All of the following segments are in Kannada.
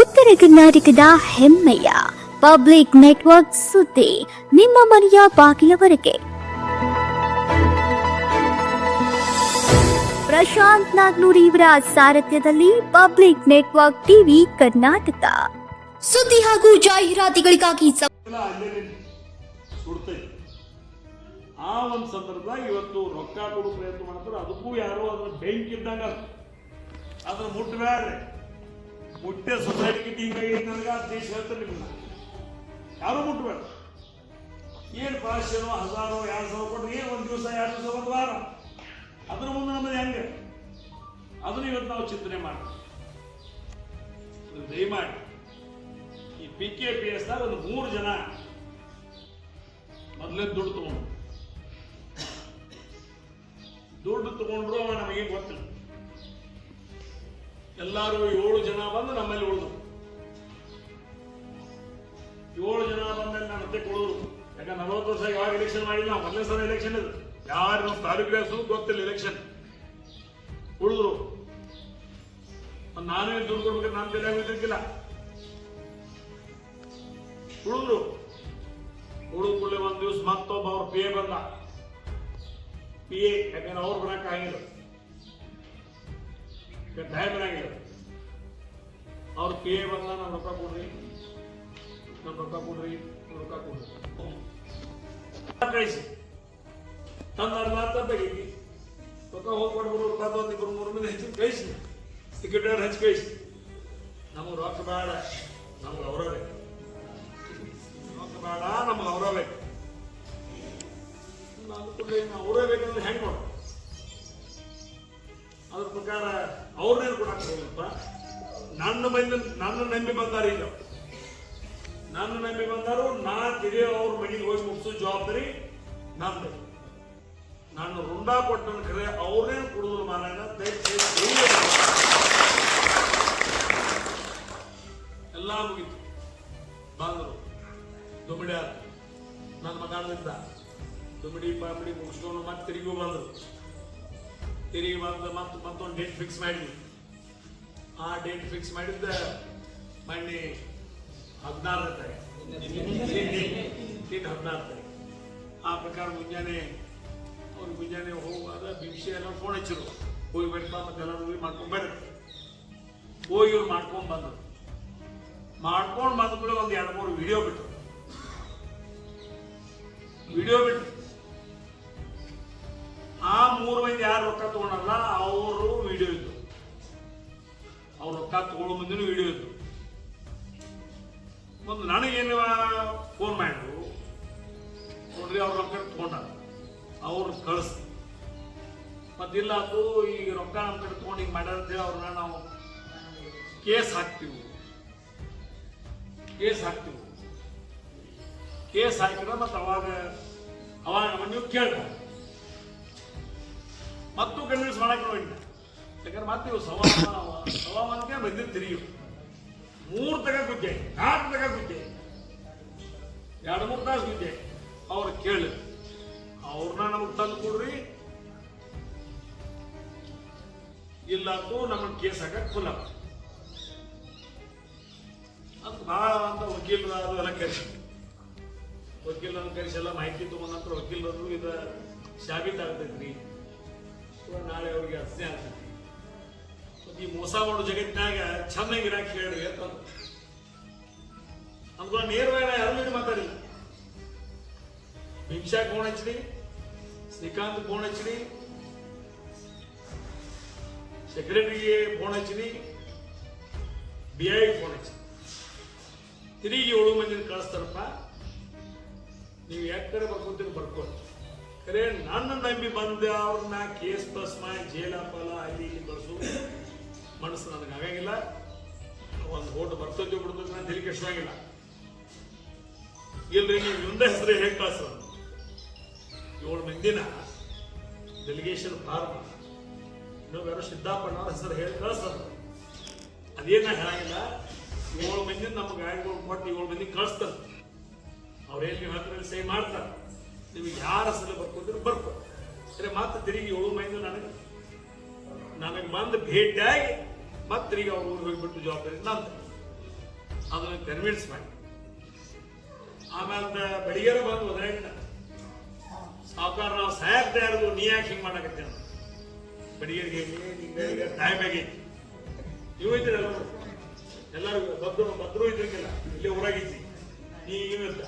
ಉತ್ತರ ಕರ್ನಾಟಕದ ಹೆಮ್ಮೆಯ ಪಬ್ಲಿಕ್ ನೆಟ್ವರ್ಕ್ ಸುದ್ದಿ ನಿಮ್ಮ ಮನೆಯ ಬಾಗಿಲವರೆಗೆ. ಪ್ರಶಾಂತ್ ನಾಗ್ನೂರ್ ಇವರ ಸಾರಥ್ಯದಲ್ಲಿ ಪಬ್ಲಿಕ್ ನೆಟ್ವರ್ಕ್ ಟಿವಿ ಕರ್ನಾಟಕ. ಸುದ್ದಿ ಹಾಗೂ ಜಾಹೀರಾತುಗಳಿಗಾಗಿ ಆ ಒಂದು ಸಂದರ್ಭದಾಗ ಇವತ್ತು ರೊಕ್ಕ ಕೊಡೋ ಪ್ರಯತ್ನ ಮಾಡ್ತಾರೆ. ಅದಕ್ಕೂ ಯಾರೋ ಅದ್ರ ಬೆಂಕಿ ಇದ್ದಂಗ ಅದ. ಅದನ್ನ ಮುಟ್ಟಬೇಡ್ರಿ ಮುಟ್ಟೆ ಸೊಸೈಟಿಗೆ ಹಿಂಗಾಗಿ ನನಗೆ ದೇಶ ಹೇಳ್ತಾರೆ ನಿಮ್ಗೆ. ಯಾರು ಮುಟ್ಟಬೇಡ ಏನು ಭಾಷೆನೋ ಹಜಾರೋ ಎರಡು ಸಾವಿರ ಕೊಟ್ಟರೆ ಏನು ಒಂದು ದಿವಸ, ಎರಡು ದಿವಸ, ಒಂದು ವಾರ? ಅದ್ರ ಮುಂದೆ ನಮ್ಮದು ಹೆಂಗೆ? ಅದನ್ನ ಇವತ್ತು ನಾವು ಚಿಂತನೆ ಮಾಡ್ತೀವಿ. ದಯಮಾಡಿ ಈ ಪಿ ಕೆ ಪಿ ಎಸ್ ಒಂದು ಮೂರು ಜನ ಮೊದಲೇ ದುಡ್ಡು ತಗೊಂಡು ದುಡ್ಡು ತಗೊಂಡ್ರು ನಮಗೆ ಗೊತ್ತಿಲ್ಲ. ಎಲ್ಲಾರು ಏಳು ಜನ ಬಂದು ನಮ್ಮಲ್ಲಿ ಉಳಿದ್ರು. ಏಳು ಜನ ಬಂದಲ್ಲಿ ನಾನು ಮತ್ತೆ ಕೊಡೋರು ಯಾಕಂದ್ರೆ ನಲವತ್ತು ವರ್ಷ ಯಾವಾಗ ಎಲೆಕ್ಷನ್ ಮಾಡಿಲ್ಲ? ಮೊದಲನೇ ಸಲ ಎಲೆಕ್ಷನ್ ಇದು. ಯಾರು ನಮ್ಮ ತಾಲೂಕು ಗೊತ್ತಿಲ್ಲ ಎಲೆಕ್ಷನ್ ಉಳಿದ್ರು. ನಾನೇ ದುಡ್ಡು ಕೊಡ್ಬೇಕು ನಾನು ಬೆಲೆ ಇದ್ದಿಲ್ಲ ಉಳಿದ್ರು. ಉಳಿದ ಕೂಡಲೇ ಒಂದ್ ದಿವ್ಸ ಮತ್ತೊಬ್ಬ ಅವ್ರ ಪಿ ಎ ಬಂದ. ಪಿ ಎ ಯಾಕಂದ್ರೆ ಅವ್ರು ಬರಕ್ ಆಗಿಲ್ಲ. ಟೈಮ್ ಬರಂಗಿಲ್ಲ ಅವ್ರ ಪಿ ಎ ಬಂದ ನಮ್ ರೊಕ್ಕ ಕೊಡ್ರಿ ನಮ್ಮ ರೊಕ್ಕ ಕೊಡ್ರಿ ರೊಕ್ಕ ಕೊಡ್ರಿ. ಕಳಿಸಿ. ತಂದ ಅರ್ಧ ತೆಗೀತಿ ರೊಕ್ಕ ಹೋಗ್ಕೊಂಡು ರೊಕ್ಕ ತಂದು ಇಬ್ಬರು ಮೂರು ಮಂದಿ ಹೆಚ್ಚು ಕಳಿಸಿ. ಟಿಕೆಟ್ ಹಚ್ಚಿ ಕಳಿಸಿ. ನಮಗೆ ರೊಕ್ಕ ಬೇಡ, ನಮ್ಗೆ ಅವರ ಬೇಕು. ರೊಕ್ಕ ಬೇಡ, ನಮ್ಗೆ ಅವರ ಬೇಕು. ನಾನು ಕೂಡಲೇ ಅವರೇ ಬೇಕಂದ್ರೆ ಹೆಂಗೆ ಮಾಡು ಅದ್ರ ಪ್ರಕಾರ ಅವ್ರನ್ನೇನು ಕೊಡಕ್ಕೆ ಹೋಗಪ್ಪ ನನ್ನ ಮೈನ ನನ್ನ ನಂಬಿ ಬಂದಾರ ಈಗ. ನನ್ನ ನಂಬಿ ಬಂದಾರು, ನಾ ತಿರುಗಿ ಅವ್ರ ಮನೆಗೆ ಹೋಗಿ ಮುಗಿಸೋ ಜವಾಬ್ದಾರಿ ನಂದು. ನಾನು ರುಂಡ ಕೊಟ್ಟ ಕರೆ ಅವ್ರನ್ನೇನು ಕೊಡುದ್ರು ಮಾರಾಯಣ ದಯವಿಟ್ಟು ಎಲ್ಲ ಮುಗೀತು. ಬಂದರು. ದುಮಿಡ್ಯಾರ ನನ್ನ ಮಗಾನಿಂದ ದುಮಿಡಿ ಪಾಮಿಡಿ ಮುಗಿಸ್ಕೊಂಡು ಮತ್ತೆ ತಿರುಗಿ ಬಂದರು. ತಿರುಗಿ ಬಂದು ಮತ್ತೆ ಮತ್ತೊಂದು ಡೇಟ್ ಫಿಕ್ಸ್ ಮಾಡಿದ್ವಿ. ಆ ಡೇಟ್ ಫಿಕ್ಸ್ ಮಾಡಿದ್ದ ಮೊನ್ನೆ ಹದಿನಾರನೇ ತಾರೀಕು ಹದಿನಾರು ತಾರೀಕು ಆ ಪ್ರಕಾರ ಮುಂಜಾನೆ ಅವ್ರು ಮುಂಜಾನೆ ಹೋಗುವಾಗ ಬಿಂಶಿ ಎಲ್ಲ ಫೋನ್ ಹಚ್ಚಿರು ಹೋಗಿ ಬರ್ತಾ ಮತ್ತೆ ಎಲ್ಲರೂ ಹೋಗಿ ಮಾಡ್ಕೊಂಡು ಹೋಗಿ ಇವ್ರು ಮಾಡ್ಕೊಂಡು ಬಂದರು. ಮಾಡ್ಕೊಂಡು ಬಂದ ಕೂಡ ಒಂದು ಎರಡು ಮೂರು ವಿಡಿಯೋ ಬಿಟ್ಟು ವಿಡಿಯೋ ಬಿಟ್ಟು ಆ ಮೂರು ಮಂದಿ ಯಾರು ರೊಕ್ಕ ತಗೊಳ್ಳೋ ಮುಂದಿನ ವಿಡಿಯೋ ಇತ್ತು ಒಂದು ನನಗೇನು ಫೋನ್ ಮಾಡಿದ್ರು. ನೋಡ್ರಿ ಅವ್ರ ರೊಕ್ಕ ತಗೊಂಡ ಅವ್ರು ಕಳಿಸ್. ಮತ್ತಿಲ್ಲ ಅದು ಈಗ ರೊಕ್ಕ ನಮ್ಮ ಕಡೆ ತಗೊಂಡು ಹಿಂಗೆ ಮಾಡ್ಯಾರ ಅವ್ರನ್ನ ನಾವು ಕೇಸ್ ಹಾಕ್ತೀವಿ. ಕೇಸ್ ಹಾಕ್ತೀವಿ. ಕೇಸ್ ಹಾಕಿದ್ರೆ ಮತ್ತೆ ಅವಾಗ ಅವಾಗ ನೀವು ಕೇಳ್ದ ಮತ್ತು ಕನ್ವಿನ್ಸ್ ಮಾಡಕ್ಕೆ ನೋಡಿ ಯಾಕಂದ್ರೆ ಮತ್ತೆ ಇವು ಸವಾ ಸವಾಮಾನಕ್ಕೆ ಬಂದಿರ್ತೀರಿ ಇವು ಮೂರು ತಗ ಗುಜ್ಜೆ, ನಾಲ್ಕು ತಗ ಗುಜ್ಜೆ, ಎರಡು ಮೂರು ತಾಸು ಗುಜ್ಜೆ. ಅವ್ರು ಕೇಳಿ ಅವ್ರನ್ನ ನಮಗೆ ತಂದು ಕೊಡ್ರಿ. ಇಲ್ಲ ಅಂತೂ ನಮ್ಮನ್ನ ಕೇಸ್ ಹಾಕಕ್ಕೆ ಫುಲ್ ಅಂತ ಭಾಳ ಅಂತ ವಕೀಲರು ಎಲ್ಲ ಕರೆಸಿ ವಕೀಲರನ್ನು ಕರೆಸಿ ಎಲ್ಲ ಮಾಹಿತಿ ತಗೊಂಡ ನಂತರ ವಕೀಲರು ಇದು ಸಾಬೀತಾಗ್ತೈತ್ರಿ ನಾಳೆ ಅವ್ರಿಗೆ ಅಸ್ತಿ ಆಗ್ತೈತಿ ಈ ಮೋಸ ಮಾಡೋ ಜಗತ್ತಿನಾಗ ಚೆನ್ನಾಗಿ ಇರಾಕ್ ಹೇಳ್ರಿ ಅಂತ ಅಂದ್ಕೊಂಡು ನೇರವಾಗಿ ಯಾರು ಮಾತಾಡಿ? ಭಿಕ್ಷಾ ಫೋನ್ ಹಚ್ಚಿರಿ ಶ್ರೀಕಾಂತ್ ಕೋಣ ಹಚ್ಚಿರಿ ಸೆಕ್ರೆಟರಿಗೆ ಫೋನ್ ಹಚ್ಚಿನಿ ಬಿ ಐ ಫೋನ್ ಹಚ್ಚಿ ತಿರುಗಿ ಏಳು ಮಂದಿನ ಕಳಿಸ್ತಾರಪ್ಪ. ನೀವು ಯಾಕಡೆ ಬರ್ಕೊತೀರಿ ಬರ್ಕೋ ಖರೆ ನನ್ನ ನಂಬಿ ಬಂದ ಅವ್ರನ್ನ ಕೇಸ್ ಬಸ್ ಮಾಡಿ ಜೇಲ ಪಾಲ ಅಲ್ಲಿ ಇಲ್ಲಿ ಬಸ್ಸು ಮನಸ್ಸು ನನಗೆ ಆಗಂಗಿಲ್ಲ. ಒಂದು ಓಟ್ ಬರ್ತೈತಿ ಬಿಡ್ತೈತಿ ನಾನು ತಲೆ ಆಗಿಲ್ಲ. ಇಲ್ರಿ, ನೀವು ಇಂದ ಹೆಸರು ಹೇಗೆ ಕಳ್ಸೋದು? ಏಳು ಮಂದಿನ ಡೆಲಿಗೇಷನ್ ಪ್ರಾರಂಭ. ಇನ್ನೊಬ್ಬ ಯಾರು ಸಿದ್ದಾಪಣ್ಣ ಅವ್ರ ಹೆಸರು ಹೇಳಿ ಕಳಿಸೋದು. ಅದೇನ ಹೇಳಂಗಿಲ್ಲ. ಏಳು ಮಂದಿ ನಮ್ಮ ಗಾಡಿಗಳು ಕೊಟ್ಟು ಏಳು ಮಂದಿ ಕಳಿಸ್ತಾರೆ. ಅವ್ರೇನು ನೀವು ಹತ್ರ ಸೈ ಮಾಡ್ತಾರೆ. ನಿಮಗೆ ಯಾರ ಹೆಸರು ಬರ್ಕೊಂಡ್ರೆ ಬರ್ಕೊ ಸರಿ ಮತ್ತೆ ತಿರುಗಿ ಏಳು ಮಂದಿ ನನಗೆ ನನಗೆ ಬಂದು ಭೇಟಿಯಾಗಿ ಮತ್ತೆ ಈಗ ಅವ್ರು ಊರಿಗೆ ಹೋಗ್ಬಿಟ್ಟು ಜವಾಬ್ದಾರಿ ನಂದು. ಅದನ್ನ ಕನ್ವಿನ್ಸ್ ಮಾಡಿ. ಆಮೇಲೆ ಬೆಳಿಗ್ಗೆ ಬಂದು ಒದರಾಡಿನ ಸಾವುಕಾರ ನಾವು ಸಾಯಕ್ ತಯಾರದು ನೀ ಯಾಕೆ ಹಿಂಗೆ ಮಾಡಕತ್ತೆ ಬೆಳಿಗ್ಗೆ ಟೈಮ್ ಆಗೈತಿ ನೀವು ಇದ್ರಿ ಎಲ್ಲರೂ. ಭದ್ರು ಭದ್ರು ಇದ್ರಿಗಿಲ್ಲ ಇಲ್ಲಿ ಊರಾಗಿದ್ದಿ ನೀ ಇವಿಲ್ಲ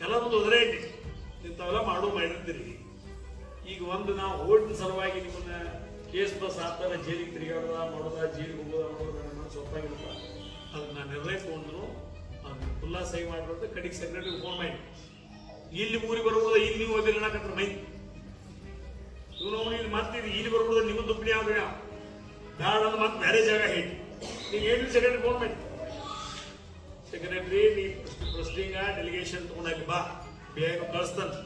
ಎಲ್ಲ ಮುಂದೆ ಒದರಾಡಿ ಇಂಥವೆಲ್ಲ ಮಾಡೋ ಮಾಡಿರ್ತೀರಿ ಈಗ ಒಂದು ನಾವು ಓಟಿನ ಸಲುವಾಗಿ ನಿಮ್ಮನ್ನ ಕೇಸ್ ಬಸ್ ಆತರ ಜೈಲಿಗೆ ತಿರುಗಾಡೋದ ಮಾಡೋದ ಜೈಲಿಗೆ ಹೋಗೋದ ನೋಡೋದ ಒಪ್ಪಾಗಿರುತ್ತ. ಅದನ್ನ ನಾನು ನಿರ್ಣಯ ತಗೊಂಡ್ರು, ಅದನ್ನ ಫುಲ್ಲಾ ಸಹಿ ಮಾಡಿರೋದು ಕಡೆಗೆ ಸೆಕ್ರೆಟರಿ ಫೋನ್ ಮಾಡಿ. ಇಲ್ಲಿ ಊರಿಗೆ ಬರ್ಬೋದ ಇಲ್ಲಿ ನೀವು ಓದಿಲ್ಲ ಅನ್ನಕತ್ರ ಮೈ. ಇವ್ನು ಅವನು ಇಲ್ಲಿ ಮತ್ತೆ ಇಲ್ಲಿ ಬರ್ಬೋದ ನಿಮ್ಮ ದುಪ್ಪಣಿ ಯಾವ್ದು ಯಾವ ಬೇಡ ಅಂದ್ರೆ ಮತ್ತೆ ಬೇರೆ ಜಾಗ ಹೇಳಿ. ನೀವು ಏನು ಸೆಕ್ರೆಟರಿ ಫೋನ್ ಮಾಡಿ. ಸೆಕ್ರೆಟರಿ ನೀ ಪ್ರಸ್ಟಿಂಗ ಡೆಲಿಗೇಷನ್ ತಗೊಂಡಾಗಿ ಬಾ. ಬೇಗ ಕಳಿಸ್ತಾನೆ.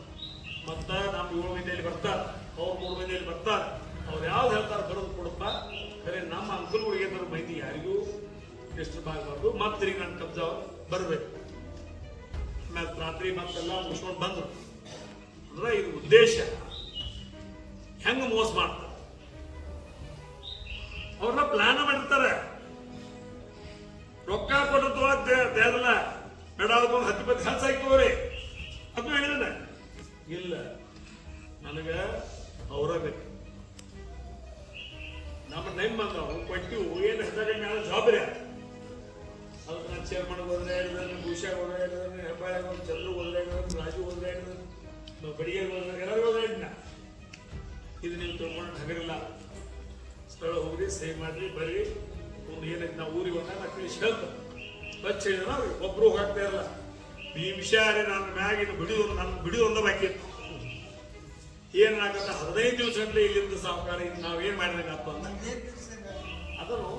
ಮತ್ತ ನಮ್ಮ ಏಳು ಮಂದಿಯಲ್ಲಿ ಬರ್ತಾರ. ಅವ್ರು ಮೂರು ಮಂದಿಯಲ್ಲಿ ಬರ್ತಾರ. ಅವ್ರು ಯಾವ್ದು ಹೇಳ್ತಾರೆ ಬರೋದು ಕೊಡಪ್ಪ. ಖರೆ, ನಮ್ಮ ಅಂಕಲ್ ಹುಡುಗಿ ಮೈತಿ ಯಾರಿಗೂ ಡಿಸ್ಟರ್ಬ್ ಆಗಬಾರ್ದು ಮತ್ತೆ ನನ್ನ ಕಬ್ಜ ಬರಬೇಕು. ಆಮೇಲೆ ರಾತ್ರಿ ಮತ್ತೆಲ್ಲ ಮುಗಿಸ್ಕೊಂಡು ಬಂದರು. ಅಂದ್ರೆ ಇದು ಉದ್ದೇಶ. ಹೆಂಗ್ ಮೋಸ ಮಾಡ್ತಾರೆ? ಅವ್ರನ್ನ ಪ್ಲಾನ್ ಮಾಡಿರ್ತಾರೆ. ರೊಕ್ಕ ಕೊಟ್ಟು ದೇದಲ್ಲ ಬೇಡ ಅದಕ್ಕೊಂದು ಹತ್ತು ಪತ್ತು ಹತ್ತು ಆಯ್ತವ್ರಿ ಅದು ಹೇಳಿದ ಇಲ್ಲ. ನನಗೆ ಅವರ ಬೇಕು. ನಮ್ಮ ಬಂದವು ಕೊಟ್ಟಿವು ಏನು ಮೇಲೆ ಅದಕ್ಕೆ ನಾನು ಚೇರ್ಮನ್ ಹೋದ್ರೆ ಹೇಳಿದ್ರೆ, ಭೂಷಾ ಹೋದ್ರೆ ಹೇಳಿದ್ರೆ, ಹೆಬ್ಬಾಳೆ ಹೋದ್ರೆ ಚಂದ್ರು ಹೋದ್ರೆ ಹೇಳಿದ್ರೆ, ರಾಜು ಹೋದ್ರೆ ಹೇಳಿದ್ರೆ ಬಡಿಗೆ ಇದು ನೀವು ತಗೊಂಡು ಹಗರಿಲ್ಲ ಸ್ಥಳ ಹೋಗ್ರಿ ಸಹಿ ಮಾಡ್ರಿ, ಬರ್ರಿ. ಒಂದು ಏನೈತೆ, ನಾವು ಊರಿಗೆ ಹೋದಾಗ ನಾ ತಿಳಿಸಿ ಹೇಳ್ತಾರೆ ಬಚ್ಚ ಒಬ್ರು ಹೋಗ್ತಾ ಇರಲ್ಲ. ಈ ವಿಷಯ ನನ್ನ ಮ್ಯಾಗಿನ ಬಿಡಿದು ನನ್ನ ಬಿಡಿದು ಒಂದ ಬಾಕಿ ಇತ್ತು. ಏನಾಗತ್ತ ಹದಿನೈದು ದಿವಸ ಗಂಟೆ ಇಲ್ಲಿಂದ ನಾವು ಮಾಡಿದಂಗ ಮಾಡಿದಂಗಪ್ಪ ಅಂದ್ರೆ ಅದನ್ನು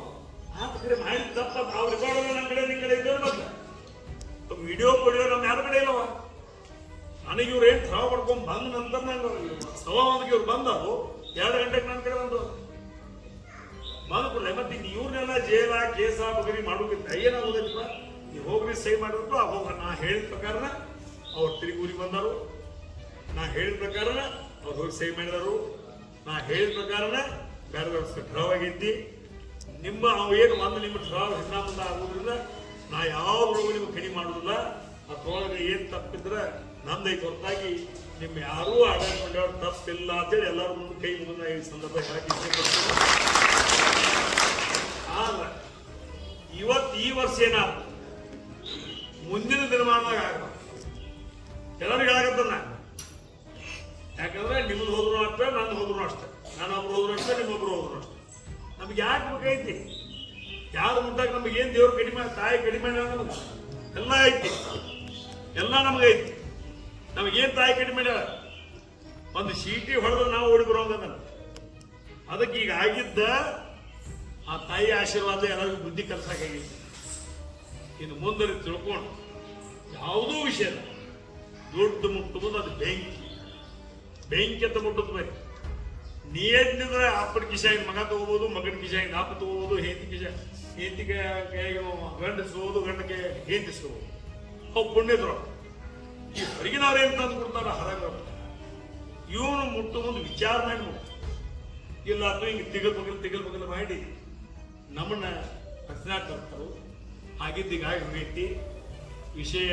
ಕಡೆ ಮಾಡಿ ತಪ್ಪ ನಾವು ರೆಕಾರ್ಡ್ ನಮ್ಮ ಕಡೆ ನಿಮ್ ಕಡೆ ಇದ್ದೇವೆ ಮತ್ತೆ. ವಿಡಿಯೋ ಕೊಡಿಯೋ ನಮ್ಮ ಯಾರ ಕಡೆ ಇಲ್ಲವ? ನನಗೆ ಇವ್ರು ಏನ್ ಥರ ಪಡ್ಕೊಂಡ್ ಬಂದ ನಂತರ ನಂಗೆ ಸವಾ ಇವ್ರು ಬಂದವು ಎರಡು ಗಂಟೆಗೆ ನನ್ನ ಕಡೆ ಬಂದು. ಬಂದ ಕೂಡಲೇ, ಮತ್ತೆ ಇವ್ರನ್ನೆಲ್ಲ ಜೇಲ, ಕೇಸ, ಬಗರಿ ಮಾಡೋಕ್ಕಿಂತ ಏನಾಗೋದಿಲ್ಲ ನೀವು ಹೋಗ್ರಿ, ಸೈ ಮಾಡಿದ್ರು, ಅವಾಗ ನಾ ಹೇಳಿದ ಪ್ರಕಾರನ ಅವ್ರು ತಿರುಗಿ ಬಂದರು. ನಾ ಹೇಳಿದ ಪ್ರಕಾರನ ಅವ್ರು ಹೋಗಿ ಮಾಡಿದರು ನಾ ಹೇಳಿದ ಪ್ರಕಾರನ ಬೇರೆ ಡ್ರಾವ್ ಆಗೈತಿ ನಿಮ್ಮ ನಾವು ಏನು ಒಂದು ನಿಮ್ಮ ಡ್ರಾವ್ ಹಿಂದ ಮುಂದೆ ಆಗೋದ್ರಿಂದ ನಾ ಯಾವ್ದ್ರೊಳಗೂ ನಿಮ್ಗೆ ಕಡಿಮೆ ಮಾಡೋದಿಲ್ಲ ಅದ್ರೊಳಗೆ ಏನು ತಪ್ಪಿದ್ರೆ ನಂದೈತೆ ಹೊರತಾಗಿ ನಿಮ್ಮ ಯಾರೂ ಆಡಳಿತ ಮಂಡಳ ತಪ್ಪಿಲ್ಲ ಅಂತೇಳಿ ಎಲ್ಲರೂ ಮುಂದೆ ಕೈ ಮುಂದೆ ಈ ಸಂದರ್ಭ ಇಷ್ಟಪಡ್ತೀನಿ ಆದ್ರೆ ಇವತ್ತು ಈ ವರ್ಷ ಏನಾದ್ರು ಮುಂದಿನ ದಿನಮಾನದಾಗ ಆಗಲ್ಲ ಎಲ್ಲರಿಗೂ ಹೇಳಕತ್ತನ್ನ ಯಾಕಂದ್ರೆ ನಿಮ್ದು ಹೋದ್ರು ಅಷ್ಟೇ ನನ್ನ ಹೋದ್ರು ಅಷ್ಟೇ. ನಾನೊಬ್ರು ಹೋದ್ರು ಅಷ್ಟೇ, ನಿಮ್ಮೊಬ್ರು ಹೋದ್ರು ಅಷ್ಟೇ. ನಮ್ಗೆ ಯಾಕೆ ಬೇಕೈತಿ ಯಾರು ಮುಟ್ಟಾಗ ನಮ್ಗೆ ಏನು ದೇವ್ರು ಕಡಿಮೆ, ತಾಯಿ ಕಡಿಮೆ ಎಲ್ಲ ಐತಿ. ಎಲ್ಲ ನಮಗೈತಿ ನಮಗೇನು ತಾಯಿ ಕಡಿಮೆ? ಒಂದು ಸೀಟಿ ಹೊಡೆದ್ರೆ ನಾವು ಓಡಿ ಅದಕ್ಕೆ ಈಗ ಆಗಿದ್ದ ಆ ತಾಯಿ ಆಶೀರ್ವಾದ ಎಲ್ಲರಿಗೂ ಬುದ್ಧಿ ಕಲ್ಸಾಕಾಗೈತಿ ಇನ್ನು ಮುಂದೆ ತಿಳ್ಕೊಂಡು ಯಾವುದೂ ವಿಷಯ ದೊಡ್ಡ ದುಡ್ಡು ಮುಟ್ಟುವುದು ಅದು ಬೆಂಕಿ. ಬೆಂಕಿ ಅಂತ ಮುಟ್ಟುತ್ತ ಬೇಕು ನೀ ಎದ್ದಿದ್ರೆ ಅಪ್ಪನ ಕಿಶಾಯಿ ಮಗ ತಗೋಬಹುದು ಮಗನ ಕಿಶಾಯಿ ನಾಪ ತಗೋಬಹುದು ಹೆಂಡತಿ ಕಿಶ ಹೆಂಡತಿ ಗಂಡ ಗಂಡಿಸ್ಬೋದು ಗಂಡಕ್ಕೆ ಹೆಂಡಿಸ್ಕೋಬಹುದು ಅವು ಪುಣ್ಯದ್ರು. ಈ ಹೊರಗಿನವ್ರು ಏನ್ ತಂದು ಕೊಡ್ತಾರ ಹರಾಗ ಇವನು ಮುಟ್ಟು ಒಂದು ವಿಚಾರ ಮಾಡಿ ಮುಟ್ಟು ಇಲ್ಲ ಅಥವಾ ಹಿಂಗೆ ತಿಗಲ್ ಬಗಲ್ ತಿಗಲ್ ಬಗಲ್ ಮಾಡಿ ನಮ್ಮನ್ನ ಪ್ರಶ್ನೆ ತರ್ತಾರು ಹಾಗಿದ್ದೀಗ ಹೋಗೈತಿ ವಿಷಯ,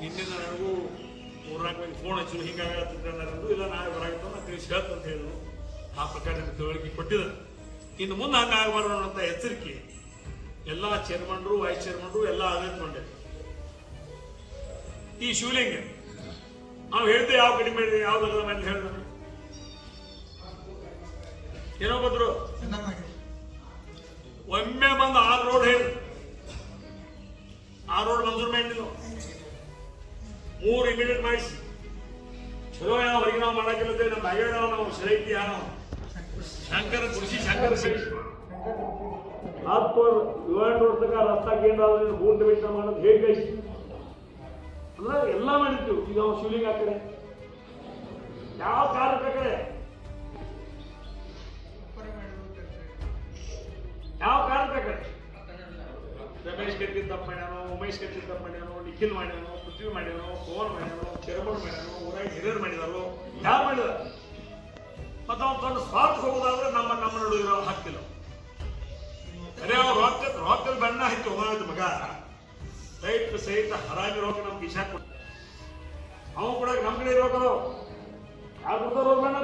ನಿನ್ನೆ ನನಗೂ ಮೂರ್ನಾಲ್ಕು ಮಂದಿ ಫೋನ್ ಹಚ್ಚು ಹಿಂಗಾಗತ್ತಿದ್ದ ನನಗೂ ಇಲ್ಲ, ನಾಳೆ ಬರಾಗಿತ್ತು ನಾನು ತಿಳಿಸಿ ಹೇಳ್ತು ಅಂತ ಹೇಳಿದ್ರು. ಆ ಪ್ರಕಾರ ನಿಮ್ಗೆ ತಿಳುವಳಿಕೆ ಕೊಟ್ಟಿದ್ದಾರೆ. ಇನ್ನು ಮುಂದೆ ಹಂಗಾಗಬಾರ್ದು ಅನ್ನೋಂಥ ಎಚ್ಚರಿಕೆ ಎಲ್ಲ ಚೇರ್ಮನ್ರು ವೈಸ್ ಚೇರ್ಮನ್ರು ಎಲ್ಲ ಆಡಳಿತ ಈ ಶಿವಲಿಂಗ, ನಾವು ಹೇಳ್ದೆ ಯಾವ ಕಡಿಮೆ ಯಾವ ಯಾವ್ದಲ್ಲ ಮೇಲೆ ಹೇಳ್ದ ಏನೋ ಬಂದ್ರು? ಒಮ್ಮೆ ಬಂದು ಆ ರೋಡ್ ಹೇಳಿ ಆ ರೋಡ್ ಮಂಜೂರು ಮಾಡಿಲ್ಲ ಮೂರು ಇಮಿಡಿಯೇಟ್ ಮಾಡಿಸಿ. ಚಲೋ ಯಾವ ಹೊರಗೆ ನಾವು ಮಾಡಕ್ಕಿಲ್ಲದೆ ನಮ್ಮ ಬಾಯಿಗೆ ನಾವು ಸೆಲೆಕ್ಟ್ ಯಾವ ಶಂಕರ ಕೃಷಿ ಶಂಕರ ಸೇರಿಸಿ ಹತ್ತು ಏಳು ವರ್ಷ ತನಕ ರಸ್ತಾ ಕೇಂದ್ರ ಆದ್ರೆ ಬೂಟ್ ವೆಚ್ಚ ಮಾಡೋದು ಹೇಗೆ ಕಳಿಸಿ ಅಂದ್ರೆ ಎಲ್ಲ ಮಾಡಿರ್ತೀವಿ. ಈಗ ನಾವು ಶಿವಲಿಂಗ ಆ ಕಡೆ. ಯಾವ ಆ ಕಡೆ? ಯಾವ ಆ ಕಡೆ? ರಮೇಶ್ ಕತ್ತಿ ತಪ್ಪು ಮಾಡ್ಯಾನೋ ಉಮೇಶ್ ಕತ್ತಿ ತಪ್ಪು ಮಾಡ್ಯಾನೋ ನಿಖಿಲ್ ಮಾಡ್ಯಾನೋ, ಪೃಥ್ವಿ ಮಾಡ್ಯಾನೋ, ಪವನ್ ಮಾಡ್ಯಾನೋ, ಚಿರಮಣ್ ಮಾಡ್ಯಾನೋ, ಊರಾಗ ಹಿರಿಯರು ಮಾಡಿದಾರೋ, ಯಾರು ಮಾಡಿದ ಮತ್ತೆ ಅವ್ನು ತನ್ನ ಸ್ವಾರ್ಥ ಹೋಗೋದಾದ್ರೆ ನಮ್ಮ ನಮ್ಮ ನಡುವೆ ಇರೋ ಹಾಕ್ತಿಲ್ಲ ಅರೆ ಅವ್ರು ರೊಕ್ಕ ರೊಕ್ಕದ ಬಣ್ಣ ಹಾಕಿ ಹೋಗೋದು ಮಗ. ಸಹಿತ ಸಹಿತ ಹರಾಗಿ ರೋಗ ನಮ್ಗೆ ಇಶಾಕ್ ಅವ ಕೂಡ ನಮ್ಮ ಕಡೆ ರೊಕ್ಕ ಯಾರು ಕೊಡ್ತಾರ ಬಣ್ಣ